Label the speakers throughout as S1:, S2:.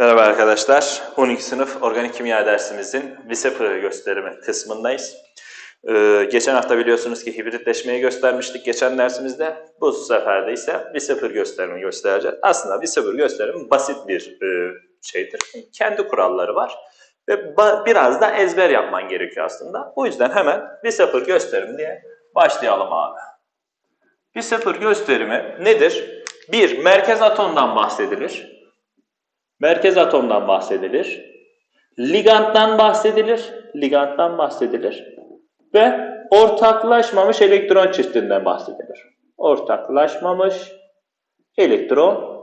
S1: Merhaba arkadaşlar. 12 sınıf organik kimya dersimizin VISEP'ı gösterimi kısmındayız. Ee, geçen hafta biliyorsunuz ki hibritleşmeyi göstermiştik geçen dersimizde. Bu sefer de ise VISEP'ır gösterimi göstereceğiz. Aslında VISEP'ır gösterimi basit bir e, şeydir. Kendi kuralları var. Ve biraz da ezber yapman gerekiyor aslında. O yüzden hemen VISEP'ır gösterim diye başlayalım abi. VISEP'ır gösterimi nedir? Bir, merkez atomdan bahsedilir. Merkez atomdan bahsedilir. Liganddan bahsedilir. Liganddan bahsedilir. Ve ortaklaşmamış elektron çiftinden bahsedilir. Ortaklaşmamış elektron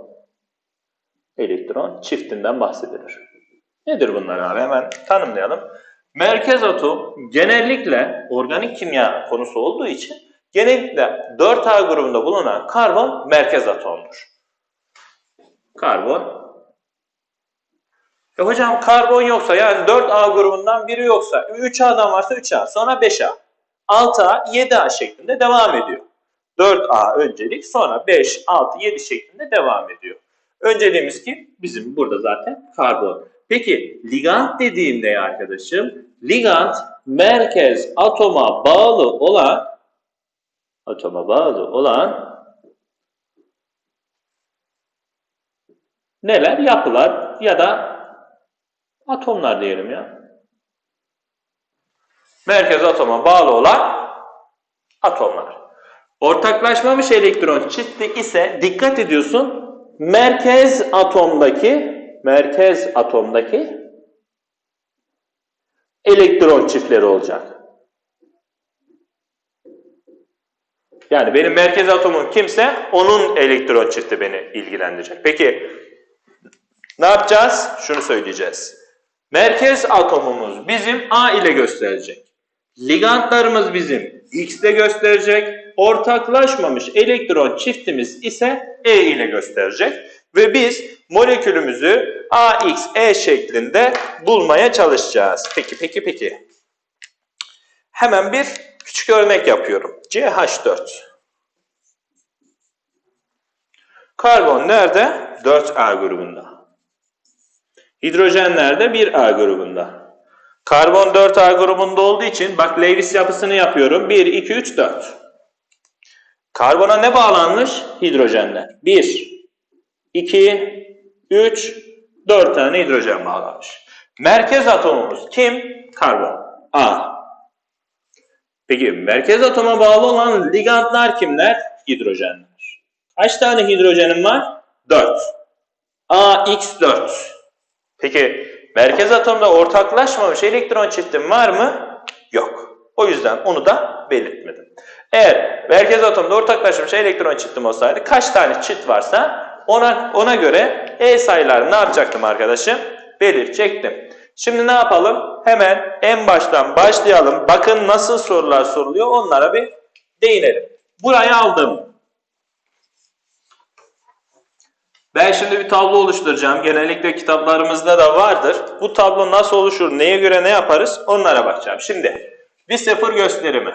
S1: elektron çiftinden bahsedilir. Nedir bunlar abi? Hemen tanımlayalım. Merkez atom genellikle organik kimya konusu olduğu için genellikle 4A grubunda bulunan karbon merkez atomdur. Karbon e hocam karbon yoksa yani 4A grubundan biri yoksa 3A'dan varsa 3A sonra 5A 6A 7A şeklinde devam ediyor. 4A öncelik sonra 5, 6, 7 şeklinde devam ediyor. Önceliğimiz ki bizim burada zaten karbon. Peki ligand dediğimde ya arkadaşım ligand merkez atoma bağlı olan atoma bağlı olan neler yapılar ya da atomlar diyelim ya. Merkez atoma bağlı olan atomlar. Ortaklaşmamış elektron çifti ise dikkat ediyorsun merkez atomdaki merkez atomdaki elektron çiftleri olacak. Yani benim merkez atomum kimse onun elektron çifti beni ilgilendirecek. Peki ne yapacağız? Şunu söyleyeceğiz. Merkez atomumuz bizim A ile gösterecek. Ligandlarımız bizim X ile gösterecek. Ortaklaşmamış elektron çiftimiz ise E ile gösterecek. Ve biz molekülümüzü AX, E şeklinde bulmaya çalışacağız. Peki, peki, peki. Hemen bir küçük örnek yapıyorum. CH4. Karbon nerede? 4A grubunda. Hidrojen nerede? 1A grubunda. Karbon 4A grubunda olduğu için bak Lewis yapısını yapıyorum. 1, 2, 3, 4. Karbona ne bağlanmış? Hidrojenler. 1, 2, 3, 4 tane hidrojen bağlanmış. Merkez atomumuz kim? Karbon. A. Peki merkez atoma bağlı olan ligandlar kimler? Hidrojenler. Kaç tane hidrojenim var? 4. AX4. Peki merkez atomda ortaklaşmamış elektron çiftim var mı? Yok. O yüzden onu da belirtmedim. Eğer merkez atomda ortaklaşmış elektron çiftim olsaydı kaç tane çift varsa ona ona göre E sayılarını ne yapacaktım arkadaşım? Belirtecektim. Şimdi ne yapalım? Hemen en baştan başlayalım. Bakın nasıl sorular soruluyor onlara bir değinelim. Burayı aldım. Ben şimdi bir tablo oluşturacağım. Genellikle kitaplarımızda da vardır. Bu tablo nasıl oluşur, neye göre ne yaparız onlara bakacağım. Şimdi bir sıfır gösterimi.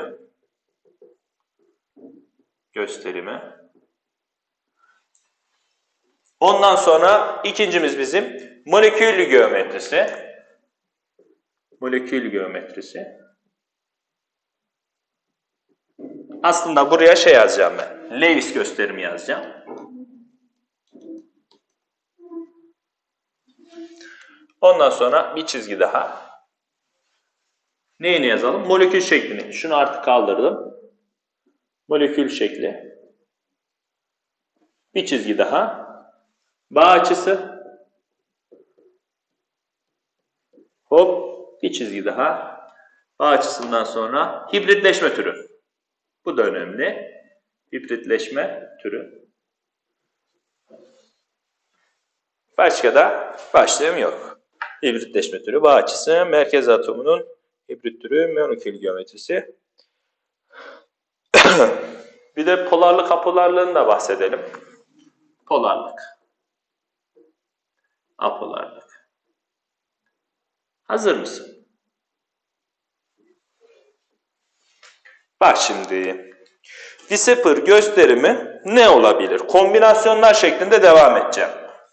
S1: Gösterimi. Ondan sonra ikincimiz bizim molekül geometrisi. Molekül geometrisi. Aslında buraya şey yazacağım ben. Lewis gösterimi yazacağım. Ondan sonra bir çizgi daha. Neyini yazalım? Molekül şeklini. Şunu artık kaldırdım. Molekül şekli. Bir çizgi daha. Bağ açısı. Hop. Bir çizgi daha. Bağ açısından sonra hibritleşme türü. Bu da önemli. Hibritleşme türü. Başka da başlığım yok. Hibritleşme türü, bağ açısı, merkez atomunun hibrit türü, molekül geometrisi. bir de polarlık apolarlığını da bahsedelim. Polarlık. Apolarlık. Hazır mısın? Bak şimdi. Disappear gösterimi ne olabilir? Kombinasyonlar şeklinde devam edeceğim.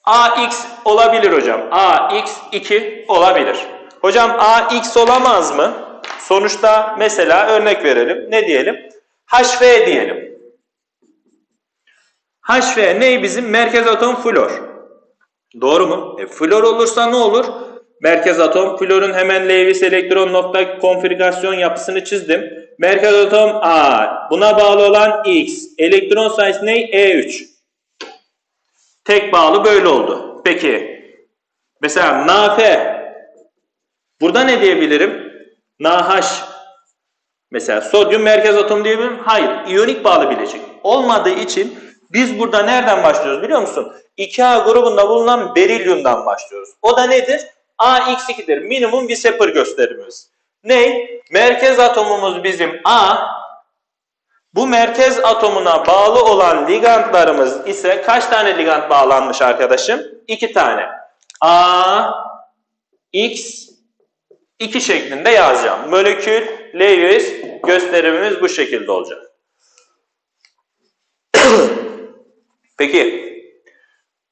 S1: AX olabilir hocam. AX2 olabilir. Hocam AX olamaz mı? Sonuçta mesela örnek verelim. Ne diyelim? HV diyelim. HV ne bizim? Merkez atom flor. Doğru mu? E, flor olursa ne olur? Merkez atom florun hemen Lewis elektron nokta konfigürasyon yapısını çizdim. Merkez atom A. Buna bağlı olan X. Elektron sayısı ne? E3. Tek bağlı böyle oldu. Peki. Mesela NaF. Burada ne diyebilirim? NaH. Mesela sodyum merkez atom diyebilirim. Hayır. iyonik bağlı bileşik. Olmadığı için biz burada nereden başlıyoruz biliyor musun? 2A grubunda bulunan berilyumdan başlıyoruz. O da nedir? AX2'dir. Minimum bir separ gösterimimiz. Ne? Merkez atomumuz bizim A. Bu merkez atomuna bağlı olan ligandlarımız ise kaç tane ligand bağlanmış arkadaşım? 2 tane. A, X, 2 şeklinde yazacağım. Molekül, Lewis gösterimimiz bu şekilde olacak. Peki,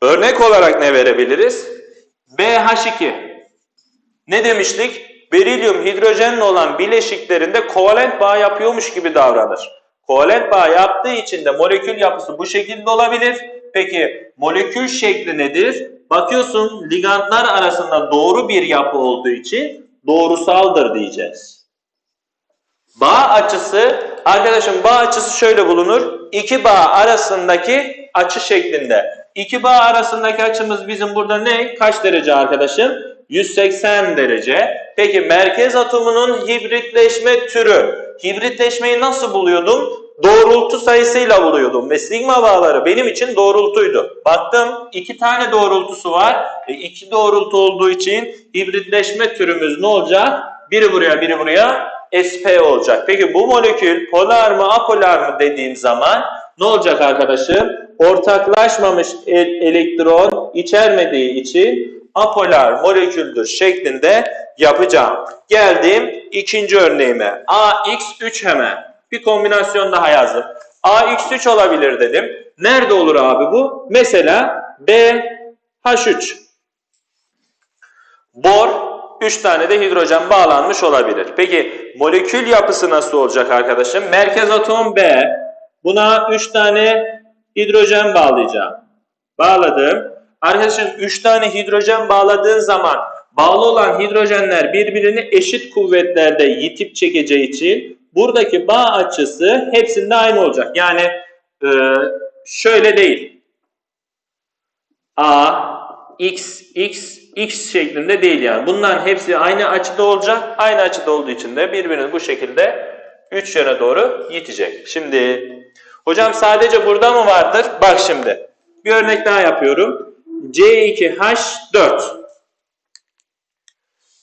S1: örnek olarak ne verebiliriz? BH2. Ne demiştik? Berilyum hidrojenle olan bileşiklerinde kovalent bağ yapıyormuş gibi davranır. Kovalent bağ yaptığı için de molekül yapısı bu şekilde olabilir. Peki molekül şekli nedir? Bakıyorsun ligandlar arasında doğru bir yapı olduğu için doğrusaldır diyeceğiz. Bağ açısı, arkadaşım bağ açısı şöyle bulunur. İki bağ arasındaki açı şeklinde. İki bağ arasındaki açımız bizim burada ne? Kaç derece arkadaşım? 180 derece. Peki merkez atomunun hibritleşme türü. Hibritleşmeyi nasıl buluyordum? Doğrultu sayısıyla buluyordum ve sigma bağları benim için doğrultuydu. Baktım iki tane doğrultusu var. E, iki doğrultu olduğu için hibritleşme türümüz ne olacak? Biri buraya biri buraya sp olacak. Peki bu molekül polar mı apolar mı dediğim zaman ne olacak arkadaşım? Ortaklaşmamış el- elektron içermediği için apolar moleküldür şeklinde yapacağım. Geldim ikinci örneğime. AX3 hemen. Bir kombinasyon daha yazdım. AX3 olabilir dedim. Nerede olur abi bu? Mesela BH3. Bor 3 tane de hidrojen bağlanmış olabilir. Peki molekül yapısı nasıl olacak arkadaşım? Merkez atom B. Buna 3 tane hidrojen bağlayacağım. Bağladım. Arkadaşım 3 tane hidrojen bağladığın zaman bağlı olan hidrojenler birbirini eşit kuvvetlerde yitip çekeceği için buradaki bağ açısı hepsinde aynı olacak. Yani e, şöyle değil. A, X, X, X şeklinde değil yani. Bunların hepsi aynı açıda olacak. Aynı açıda olduğu için de birbirini bu şekilde 3 yöne doğru yitecek. Şimdi hocam sadece burada mı vardır? Bak şimdi. Bir örnek daha yapıyorum. C2H4.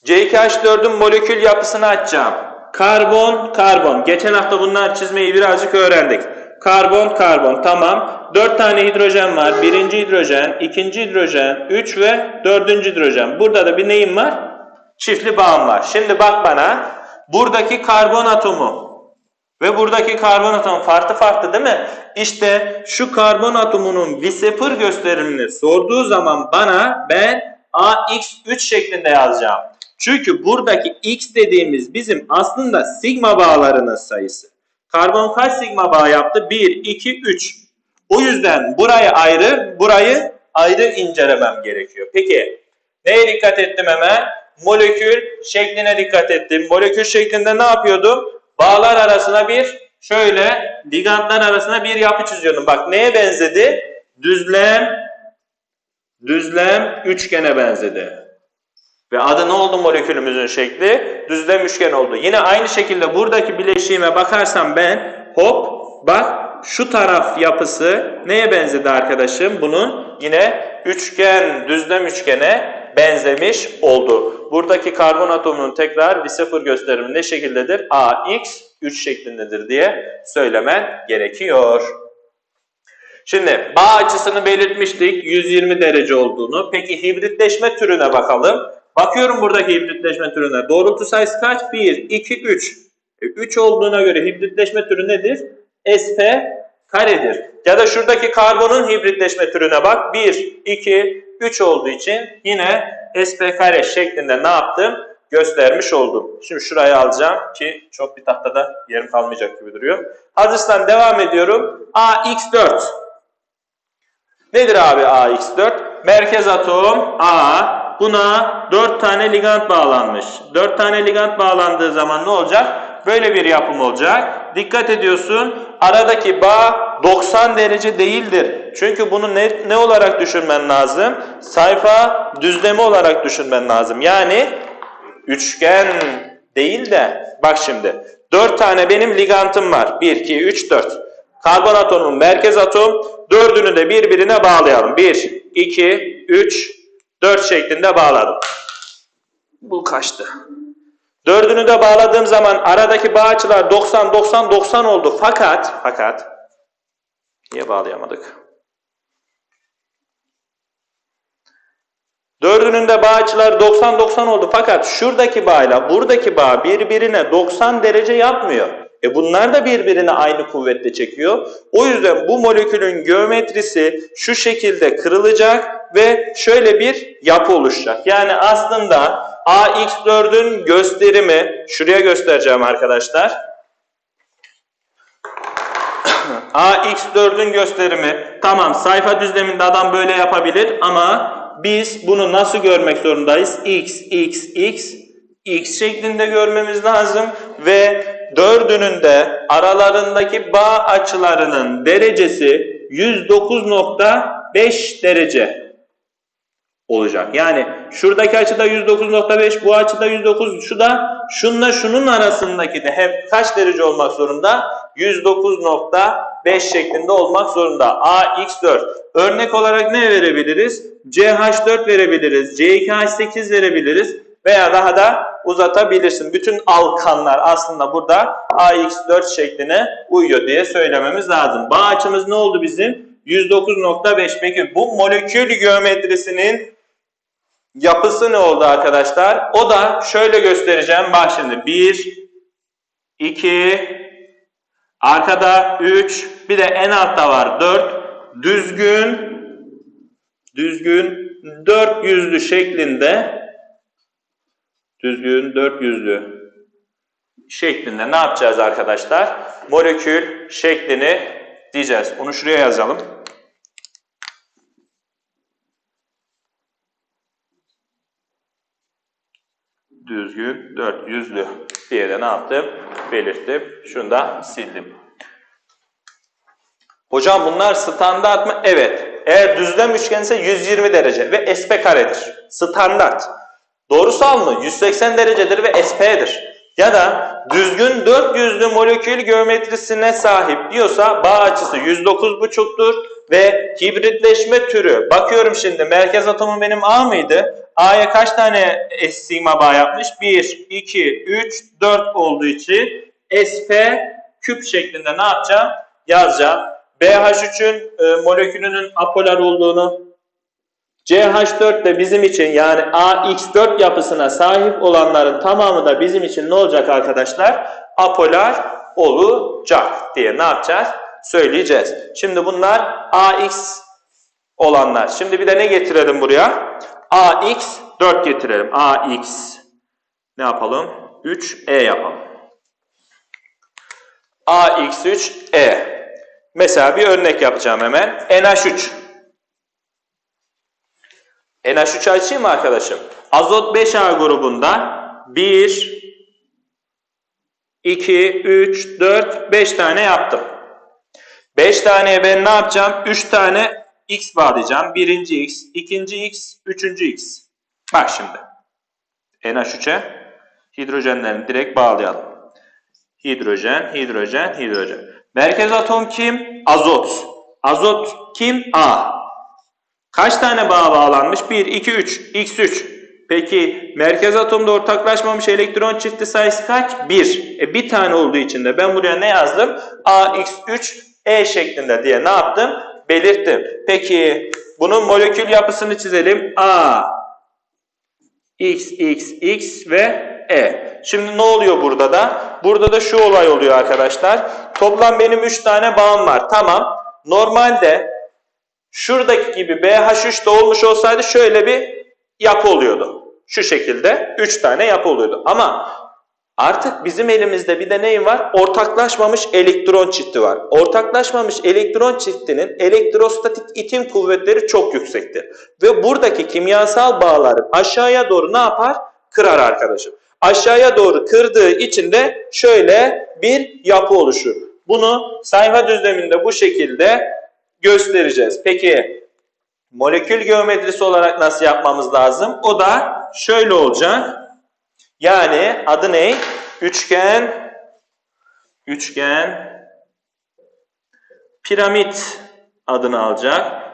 S1: C2H4'ün molekül yapısını açacağım. Karbon, karbon. Geçen hafta bunlar çizmeyi birazcık öğrendik. Karbon, karbon. Tamam. 4 tane hidrojen var. Birinci hidrojen, ikinci hidrojen, 3 ve dördüncü hidrojen. Burada da bir neyim var? Çiftli bağım var. Şimdi bak bana. Buradaki karbon atomu ve buradaki karbon atomu farklı farklı değil mi? İşte şu karbon atomunun bisepır gösterimini sorduğu zaman bana ben AX3 şeklinde yazacağım. Çünkü buradaki X dediğimiz bizim aslında sigma bağlarının sayısı. Karbon kaç sigma bağ yaptı? 1, 2, 3. O yüzden burayı ayrı, burayı ayrı incelemem gerekiyor. Peki neye dikkat ettim hemen? Molekül şekline dikkat ettim. Molekül şeklinde ne yapıyordum? Bağlar arasına bir şöyle ligandlar arasına bir yapı çiziyordum. Bak neye benzedi? Düzlem düzlem üçgene benzedi. Ve adı ne oldu molekülümüzün şekli? Düzlem üçgen oldu. Yine aynı şekilde buradaki bileşiğime bakarsam ben hop bak şu taraf yapısı neye benzedi arkadaşım? Bunun yine üçgen, düzlem üçgene benzemiş oldu. Buradaki karbon atomunun tekrar bir sıfır gösterimi ne şekildedir? AX 3 şeklindedir diye söylemen gerekiyor. Şimdi bağ açısını belirtmiştik 120 derece olduğunu. Peki hibritleşme türüne bakalım. Bakıyorum buradaki hibritleşme türüne. Doğrultu sayısı kaç? 1, 2, 3. 3 olduğuna göre hibritleşme türü nedir? SP karedir. Ya da şuradaki karbonun hibritleşme türüne bak. 1, 2, 3 olduğu için yine SP kare şeklinde ne yaptım? Göstermiş oldum. Şimdi şurayı alacağım ki çok bir tahtada yerim kalmayacak gibi duruyor. Hazırsan devam ediyorum. AX4. Nedir abi AX4? Merkez atom A. Buna 4 tane ligand bağlanmış. 4 tane ligand bağlandığı zaman ne olacak? Böyle bir yapım olacak. Dikkat ediyorsun. Aradaki bağ 90 derece değildir. Çünkü bunu ne, ne olarak düşünmen lazım? Sayfa düzlemi olarak düşünmen lazım. Yani üçgen değil de bak şimdi 4 tane benim ligantım var. 1, 2, 3, 4. Karbon atomunun merkez atom dördünü de birbirine bağlayalım. 1, 2, 3, 4 şeklinde bağladım. Bu kaçtı? Dördünü de bağladığım zaman aradaki bağ açılar 90, 90, 90 oldu. Fakat, fakat niye bağlayamadık? Dördünün de bağ açıları 90-90 oldu. Fakat şuradaki bağla buradaki bağ birbirine 90 derece yapmıyor. E bunlar da birbirine aynı kuvvetle çekiyor. O yüzden bu molekülün geometrisi şu şekilde kırılacak ve şöyle bir yapı oluşacak. Yani aslında AX4'ün gösterimi, şuraya göstereceğim arkadaşlar. AX4'ün gösterimi, tamam sayfa düzleminde adam böyle yapabilir ama biz bunu nasıl görmek zorundayız? X, X, X, X şeklinde görmemiz lazım ve dördünün de aralarındaki bağ açılarının derecesi 109.5 derece olacak. Yani şuradaki açıda 109.5, bu açıda 109, şu da şunla şunun arasındaki de hep kaç derece olmak zorunda? 109.5 şeklinde olmak zorunda. AX4. Örnek olarak ne verebiliriz? CH4 verebiliriz, C2H8 verebiliriz veya daha da uzatabilirsin. Bütün alkanlar aslında burada AX4 şekline uyuyor diye söylememiz lazım. Bağ açımız ne oldu bizim? 109.5. Peki bu molekül geometrisinin yapısı ne oldu arkadaşlar? O da şöyle göstereceğim. Bak şimdi 1, 2, arkada 3, bir de en altta var 4. Düzgün, düzgün dört yüzlü şeklinde düzgün dört yüzlü şeklinde ne yapacağız arkadaşlar? Molekül şeklini diyeceğiz. Onu şuraya yazalım. Düzgün dört yüzlü diye de ne yaptım? Belirttim. Şunu da sildim. Hocam bunlar standart mı? Evet. Eğer düzlem üçgense 120 derece ve SP karedir. Standart. Doğrusal mı? 180 derecedir ve SP'dir. Ya da düzgün 400'lü molekül geometrisine sahip diyorsa bağ açısı 109,5'tur ve hibritleşme türü. Bakıyorum şimdi merkez atomu benim A mıydı? A'ya kaç tane S sigma bağ yapmış? 1, 2, 3, 4 olduğu için SP küp şeklinde ne yapacağım? Yazacağım. BH3'ün e, molekülünün apolar olduğunu, CH4 de bizim için yani AX4 yapısına sahip olanların tamamı da bizim için ne olacak arkadaşlar? Apolar olacak diye ne yapacağız? Söyleyeceğiz. Şimdi bunlar AX olanlar. Şimdi bir de ne getirelim buraya? AX4 getirelim. AX ne yapalım? 3E yapalım. AX3E Mesela bir örnek yapacağım hemen. NH3. NH3 açayım mı arkadaşım? Azot 5A grubunda 1, 2, 3, 4, 5 tane yaptım. 5 taneye ben ne yapacağım? 3 tane X bağlayacağım. Birinci X, ikinci X, üçüncü X. Bak şimdi. NH3'e hidrojenlerini direkt bağlayalım. Hidrojen, hidrojen, hidrojen. Merkez atom kim? Azot. Azot kim? A. Kaç tane bağ bağlanmış? 1, 2, 3. X3. Peki merkez atomda ortaklaşmamış elektron çifti sayısı kaç? 1. E bir tane olduğu için de ben buraya ne yazdım? AX3 E şeklinde diye ne yaptım? Belirttim. Peki bunun molekül yapısını çizelim. A X, X, X ve E. Şimdi ne oluyor burada da? Burada da şu olay oluyor arkadaşlar. Toplam benim 3 tane bağım var. Tamam. Normalde Şuradaki gibi BH3 de olmuş olsaydı şöyle bir yapı oluyordu. Şu şekilde 3 tane yapı oluyordu. Ama artık bizim elimizde bir de neyin var? Ortaklaşmamış elektron çifti var. Ortaklaşmamış elektron çiftinin elektrostatik itim kuvvetleri çok yüksektir. Ve buradaki kimyasal bağları aşağıya doğru ne yapar? Kırar arkadaşım. Aşağıya doğru kırdığı için de şöyle bir yapı oluşur. Bunu sayfa düzleminde bu şekilde göstereceğiz. Peki molekül geometrisi olarak nasıl yapmamız lazım? O da şöyle olacak. Yani adı ne? Üçgen, üçgen, piramit adını alacak.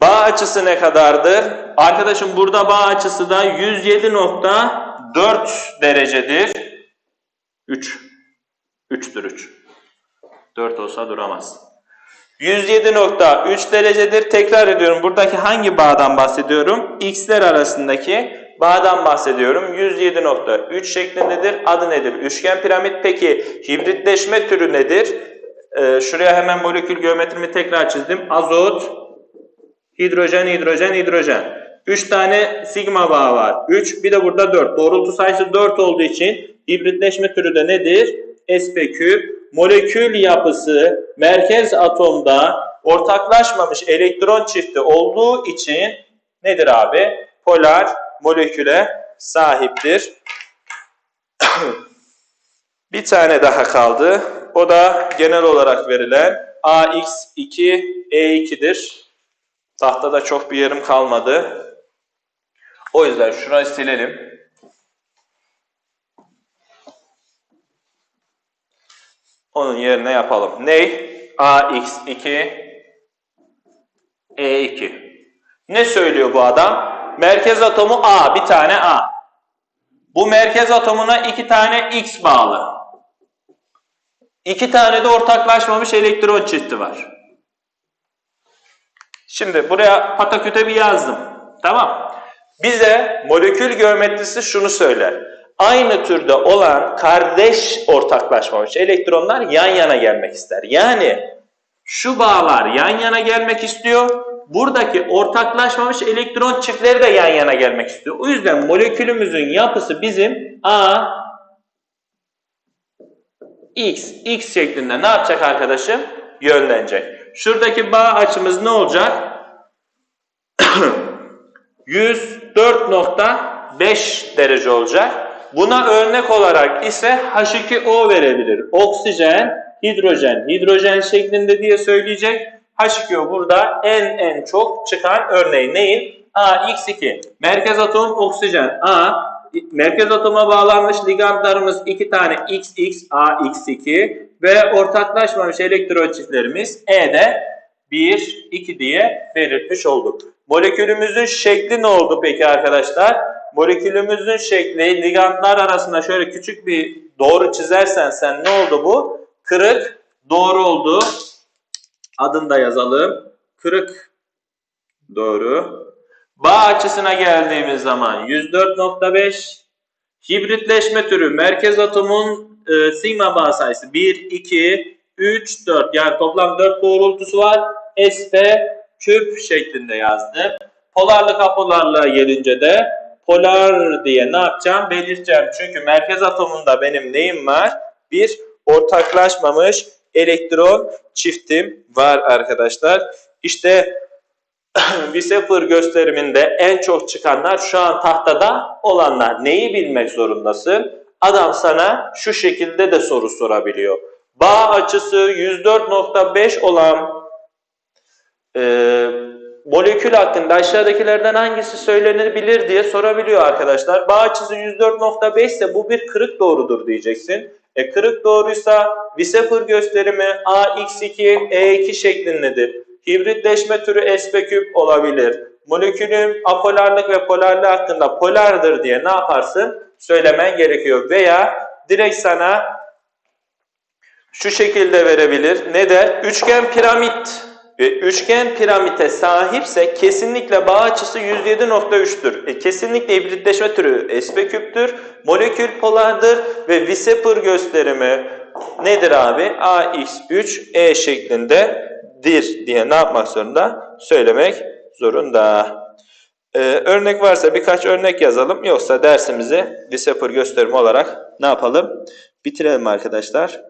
S1: Bağ açısı ne kadardır? Arkadaşım burada bağ açısı da 107.4 derecedir. 3. 3'tür 3. 4 olsa duramaz. 107.3 derecedir. Tekrar ediyorum. Buradaki hangi bağdan bahsediyorum? X'ler arasındaki bağdan bahsediyorum. 107.3 şeklindedir. Adı nedir? Üçgen piramit. Peki hibritleşme türü nedir? Ee, şuraya hemen molekül geometrimi tekrar çizdim. Azot, hidrojen, hidrojen, hidrojen. 3 tane sigma bağı var. 3 bir de burada 4. Doğrultu sayısı 4 olduğu için hibritleşme türü de nedir? sp küp. Molekül yapısı merkez atomda ortaklaşmamış elektron çifti olduğu için nedir abi? Polar moleküle sahiptir. bir tane daha kaldı. O da genel olarak verilen AX2E2'dir. Tahtada çok bir yerim kalmadı. O yüzden şurayı silelim. Onun yerine yapalım. Ney? AX2 E2. Ne söylüyor bu adam? Merkez atomu A, bir tane A. Bu merkez atomuna iki tane X bağlı. İki tane de ortaklaşmamış elektron çifti var. Şimdi buraya pataküte bir yazdım. Tamam. Bize molekül geometrisi şunu söyler. Aynı türde olan kardeş ortaklaşmamış elektronlar yan yana gelmek ister. Yani şu bağlar yan yana gelmek istiyor. Buradaki ortaklaşmamış elektron çiftleri de yan yana gelmek istiyor. O yüzden molekülümüzün yapısı bizim A X, X şeklinde ne yapacak arkadaşım? Yönlenecek. Şuradaki bağ açımız ne olacak? 104.5 derece olacak. Buna örnek olarak ise H2O verebilir. Oksijen, hidrojen, hidrojen şeklinde diye söyleyecek. H2O burada en en çok çıkan örneği neyin? AX2. Merkez atom oksijen. A. Merkez atoma bağlanmış ligandlarımız iki tane XX, AX2 ve ortaklaşmamış elektron çiftlerimiz E'de 1, 2 diye belirtmiş olduk. Molekülümüzün şekli ne oldu peki arkadaşlar? Molekülümüzün şekli ligandlar arasında şöyle küçük bir doğru çizersen sen ne oldu bu? Kırık doğru oldu. Adını da yazalım. Kırık doğru. Bağ açısına geldiğimiz zaman 104.5 hibritleşme türü merkez atomun e, sigma bağ sayısı 1, 2, 3, 4 yani toplam 4 doğrultusu var. SP küp şeklinde yazdım. Polarlık apolarlığa gelince de polar diye ne yapacağım? Belirteceğim. Çünkü merkez atomunda benim neyim var? Bir ortaklaşmamış elektron çiftim var arkadaşlar. İşte bir gösteriminde en çok çıkanlar şu an tahtada olanlar. Neyi bilmek zorundasın? Adam sana şu şekilde de soru sorabiliyor. Bağ açısı 104.5 olan e, molekül hakkında aşağıdakilerden hangisi söylenebilir diye sorabiliyor arkadaşlar. Bağ açısı 104.5 ise bu bir kırık doğrudur diyeceksin. E, kırık doğruysa Visefır gösterimi AX2, E2 şeklindedir. Hibritleşme türü sp küp olabilir. Molekülün apolarlık ve polarlığı hakkında polardır diye ne yaparsın? Söylemen gerekiyor. Veya direkt sana şu şekilde verebilir. Ne der? Üçgen piramit üçgen piramite sahipse kesinlikle bağ açısı 107.3'tür. E, kesinlikle hibritleşme türü sp küptür. Molekül polardır ve Visepur gösterimi nedir abi? AX3E şeklinde dir diye ne yapmak zorunda? Söylemek zorunda. Ee, örnek varsa birkaç örnek yazalım. Yoksa dersimizi Disapper gösterimi olarak ne yapalım? Bitirelim arkadaşlar.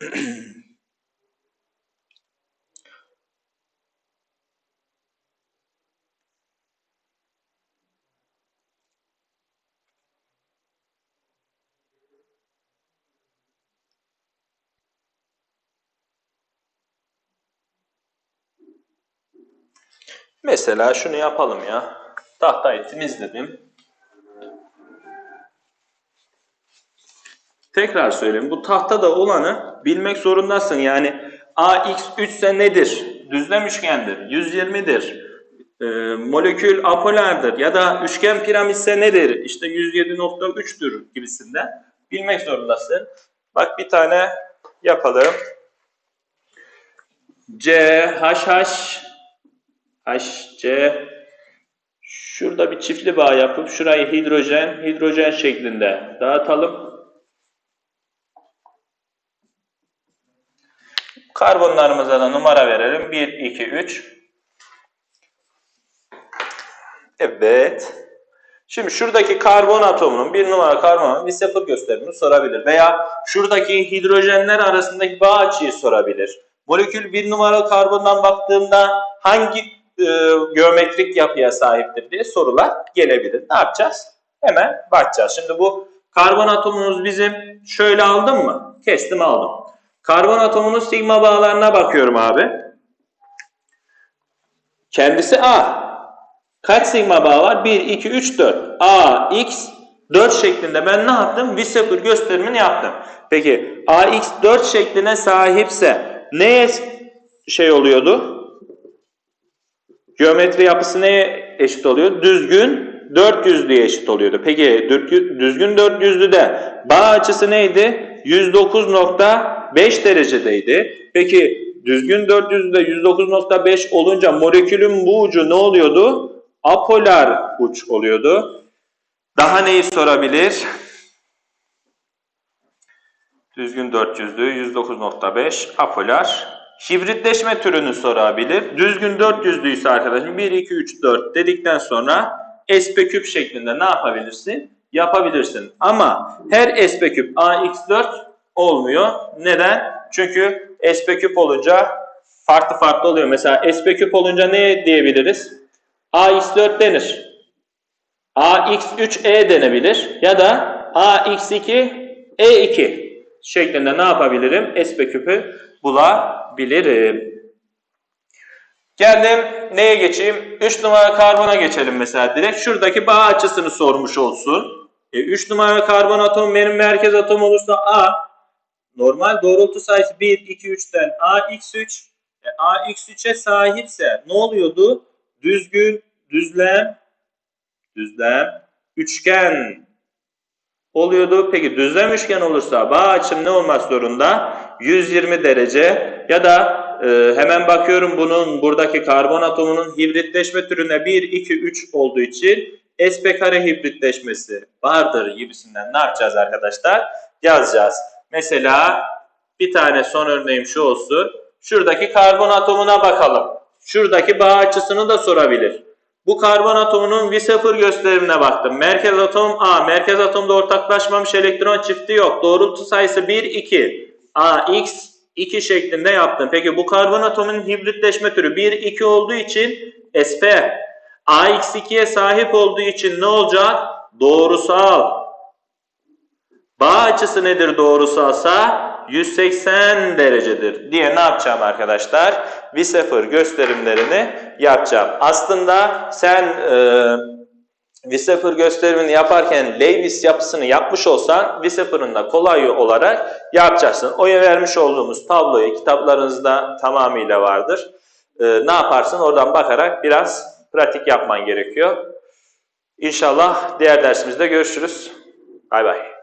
S1: Mesela şunu yapalım ya. Tahtayı temizledim. Tekrar söyleyeyim. Bu tahtada olanı bilmek zorundasın. Yani AX3 ise nedir? Düzlem üçgendir. 120'dir. Ee, molekül apolardır. Ya da üçgen piramitse nedir? İşte 107.3'tür gibisinden. Bilmek zorundasın. Bak bir tane yapalım. C, H, H, HC şurada bir çiftli bağ yapıp şurayı hidrojen, hidrojen şeklinde dağıtalım. Karbonlarımıza da numara verelim. 1, 2, 3. Evet. Şimdi şuradaki karbon atomunun bir numara karbon bir sıfır gösterimini sorabilir. Veya şuradaki hidrojenler arasındaki bağ açıyı sorabilir. Molekül bir numaralı karbondan baktığımda hangi e, geometrik yapıya sahiptir diye sorular gelebilir. Ne yapacağız? Hemen bakacağız. Şimdi bu karbon atomunuz bizim şöyle aldım mı? Kestim aldım. Karbon atomunun sigma bağlarına bakıyorum abi. Kendisi A. Kaç sigma bağ var? 1, 2, 3, 4. A, X, 4 şeklinde ben ne yaptım? Sıfır gösterimini yaptım. Peki AX 4 şekline sahipse neye şey oluyordu? Geometri yapısı neye eşit oluyor? Düzgün 400'lüye eşit oluyordu. Peki düzgün 400'lüde bağ açısı neydi? 109.5 derecedeydi. Peki düzgün 400'lüde 109.5 olunca molekülün bu ucu ne oluyordu? Apolar uç oluyordu. Daha neyi sorabilir? Düzgün 400'lü 109.5 apolar hibritleşme türünü sorabilir. Düzgün 400'lü ise arkadaşım 1, 2, 3, 4 dedikten sonra SP küp şeklinde ne yapabilirsin? Yapabilirsin. Ama her SP küp AX4 olmuyor. Neden? Çünkü SP küp olunca farklı farklı oluyor. Mesela SP küp olunca ne diyebiliriz? AX4 denir. AX3E denebilir. Ya da AX2E2 şeklinde ne yapabilirim? SP küpü bulabilirim. Geldim neye geçeyim? 3 numara karbona geçelim mesela direkt. Şuradaki bağ açısını sormuş olsun. E, 3 numara karbon atomu benim merkez atom olursa A. Normal doğrultu sayısı 1, 2, 3'ten AX3. E, AX3'e sahipse ne oluyordu? Düzgün, düzlem, düzlem, üçgen oluyordu. Peki düzlem üçgen olursa bağ açım ne olmak zorunda? 120 derece ya da e, hemen bakıyorum bunun buradaki karbon atomunun hibritleşme türüne 1, 2, 3 olduğu için sp kare hibritleşmesi vardır gibisinden ne yapacağız arkadaşlar? Yazacağız. Mesela bir tane son örneğim şu olsun. Şuradaki karbon atomuna bakalım. Şuradaki bağ açısını da sorabilir. Bu karbon atomunun bir sıfır gösterimine baktım. Merkez atom A. Merkez atomda ortaklaşmamış elektron çifti yok. Doğrultu sayısı 1, 2. A, X, 2 şeklinde yaptım. Peki bu karbon atomunun hibritleşme türü 1, 2 olduğu için sp. AX2'ye sahip olduğu için ne olacak? Doğrusal. Bağ açısı nedir doğrusalsa? 180 derecedir diye ne yapacağım arkadaşlar? V0 gösterimlerini yapacağım. Aslında sen e, V0 gösterimini yaparken Lewis yapısını yapmış olsan V0'ın da kolay olarak yapacaksın. Oya vermiş olduğumuz tabloyu kitaplarınızda tamamıyla vardır. E, ne yaparsın? Oradan bakarak biraz pratik yapman gerekiyor. İnşallah diğer dersimizde görüşürüz. Bay bay.